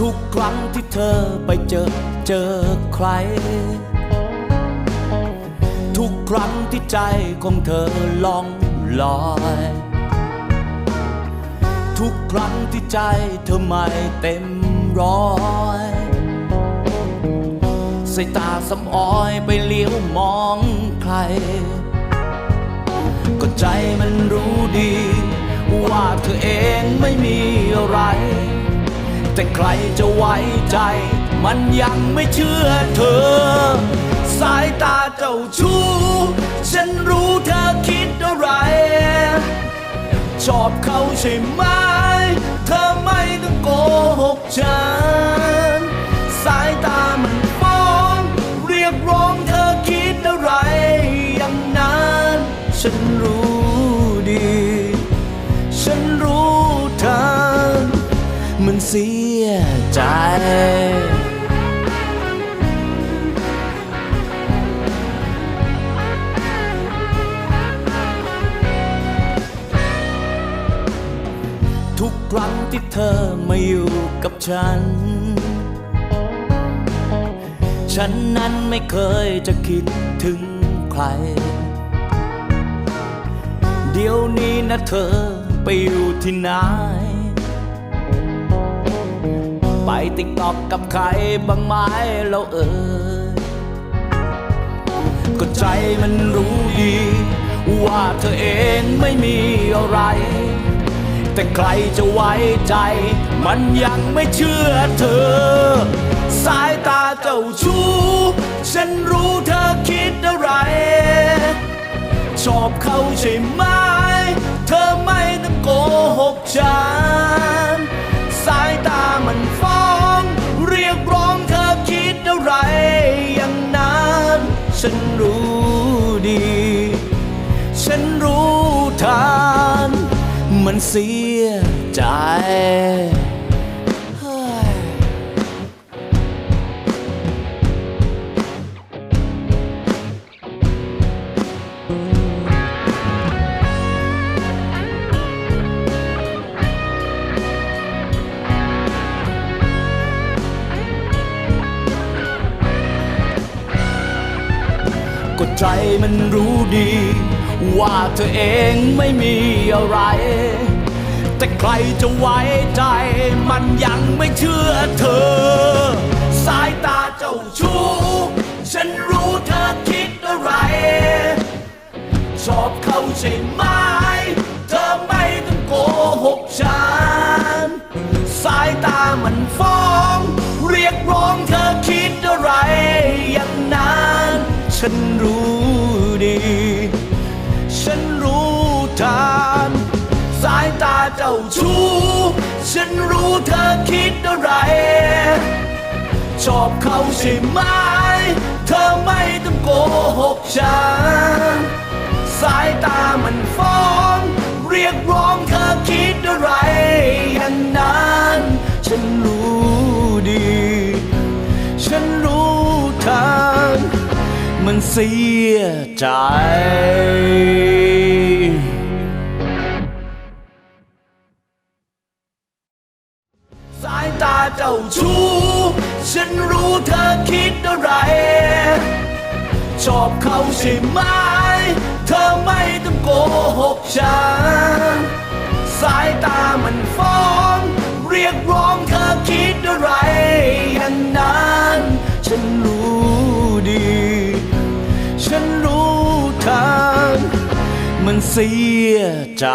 ทุกครั้งที่เธอไปเจอเจอใคร ทุกครั้งที่ใจของเธอล่องลอย ทุกครั้งที่ใจเธอไม่เต็มร้อยสายตาสำอ้อยไปเลี้ยวมองใคร ก็ใจมันรู้ดี ว่าเธอเองไม่มี แต่ใครจะไว้ใจ มันยังไม่เชื่อเธอ สายตาเจ้าชู้ ฉันรู้เธอคิดอะไร ชอบเขาใช่ไหม เธอไม่ต้องโกหกฉัน สายตามันฟ้อง เรียกร้องเธอคิดอะไร อย่างนั้น ฉันรู้ ใจทุกครั้งที่เธอมาอยู่กับฉัน ฉันนั้นไม่เคยจะคิดถึงใคร เดี๋ยวนี้นะเธอไปอยู่ที่ไหน ไปติ๊กตอกกับใครบ้างไหมแล้วเอ่ยก็ใจมันรู้ดี ว่าเธอเองไม่มีอะไร แต่ใครจะไว้ใจ มันยังไม่เชื่อเธอ สายตาเจ้าชู้ ฉันรู้เธอคิดอะไร ชอบเขาใช่ไหม เธอไม่ต้องโกหกฉัน ดี ฉันรู้ทันมันเสียใจ ใจมันรู้ดี ว่าเธอเองไม่มีอะไร แต่ใครจะไว้ใจมันยังไม่เชื่อเธอ สายตาเจ้าชู้ฉันรู้เธอคิดอะไร ชอบเขาใช่ไหม เธอไม่ต้องโกหกฉัน สายตามันฟ้อง ฉันรู้ดี ฉันรู้ทันสายตาเจ้าชู้ ฉันรู้เธอคิดอะไร ชอบเขาใช่ไหม เธอไม่ต้องโกหกฉัน สายตามันฟ เสียใจ สายตาเจ้าชู้ ฉันรู้เธอคิดอะไร ชอบเขาใช่ไหม เธอไม่ต้องโกหกฉัน มันเสียใจ